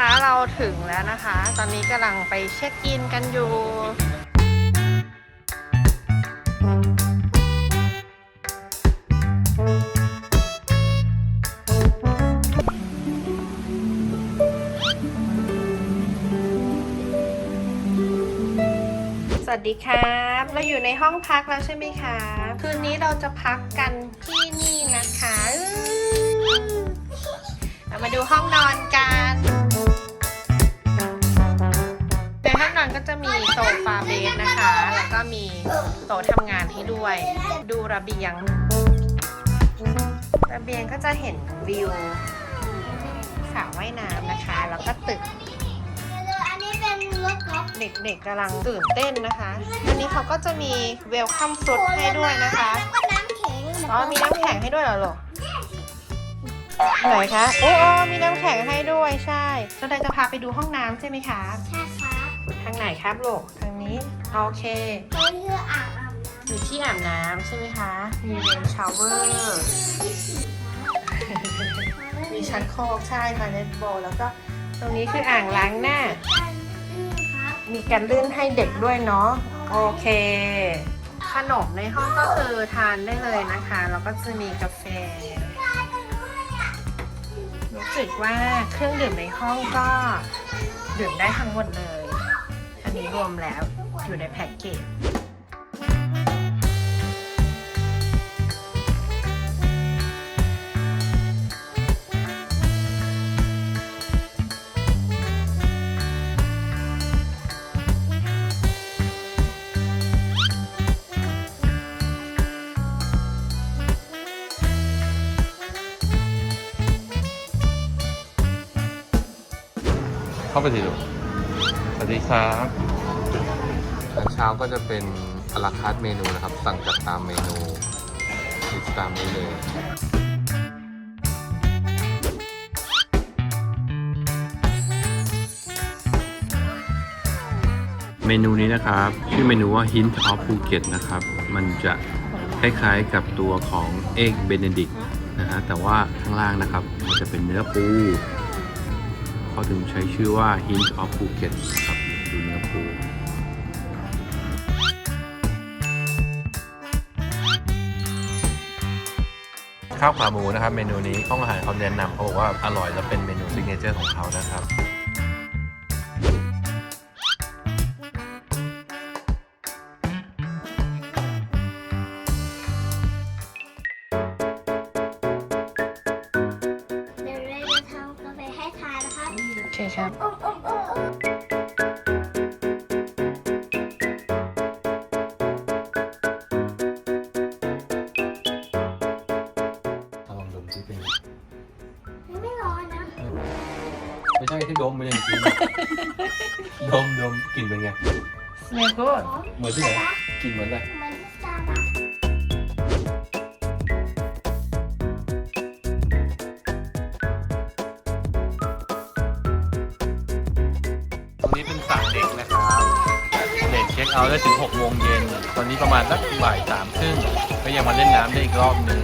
เราถึงแล้วนะคะ ตอนนี้กำลังไปเช็คอินกันอยู่สวัสดีครับ เราอยู่ในห้องพักแล้วใช่ไหมคะคืนนี้เราจะพักกันที่นี่นะคะเรามาดูห้องนอนกัน เบดนะคะ แล้วก็มีโต๊ะทำงานให้ด้วย ดูระเบียง ระเบียงก็จะเห็นวิวสระว่ายน้ำนะคะ แล้วก็ตึกอันนี้เป็นรถกอล์ฟเด็กๆกำลังตื่นเต้นนะคะ อันนี้เขาก็จะมีเวลคัมฟรุตให้ด้วยนะคะแล้วก็น้ำแข็งอ๋อมีน้ำแข็งให้ด้วยเหรอลูกไหนคะโอ้โอ้มีน้ำแข็งให้ด้วยใช่เราได้จะพาไปดูห้องน้ำใช่ไหมคะใช่ครับทางไหนครับลูกทาง นี้โอเคตัวนี้คืออ่างอาบน้อยู่ที่อาบน้ำใช่ไหมคะ มีเรนชาวเวอร์ำมีชักโครกใช่ค่ะเน็ตโบแล้วก็ตรงนี้คืออ่างล้างหน้าครับมีการลื่นให้เด็กด้วยเนาะโอเค ขนมในห้องก็คือทานได้เลยนะคะ แล้วก็จะมีกาแฟ รู้สึกว่าเครื่องดื่มในห้องก็ดื่มได้ทั้งหมดเลย อันนี้รวมแล้ว อยู่ในแพ็กเกจเข้าไปสิลูกสวัสดีครับ ช้าก็จะเป็นอลาคาร์ทเมนูนะครับ สั่งจากตามเมนูลิสต์ตามนี้เลยเมนูนี้นะครับ ชื่อเมนูว่า Hint of Phuket นะครับ มันจะคล้ายๆกับตัวของ Egg Benedict นะฮะแต่ว่าข้างล่างนะครับ มันจะเป็นเนื้อปูเขาถึงใช้ชื่อว่า Hint of Phuket ครับดูเนื้อปู ข้าวขาหมูนะครับ เมนูนี้ห้องอาหารเขาแนะนำเขาบอกว่าอร่อยและเป็นเมนูซิกเนเจอร์ของเขานะครับเดี๋ยวเราจะทำกาแฟให้ทานนะครับโอเคครับ ไม่ร้อนนะไม่ใช่ที่ดมไม่ได้กินดมดมกลิ่นเป็นไง smell good หอมเหมือนที่ไหนกลิ่นเหมือนอะไรเหมือนสตาร์บัคตรงนี้เป็นสระเด็กนะครับเด็กเช็คเอาท์ได้ถึง6โมงเย็นตอนนี้ประมาณสักบ่ายสามครึ่งก็ยังมาเล่นน้ำได้อีกรอบหนึ่ง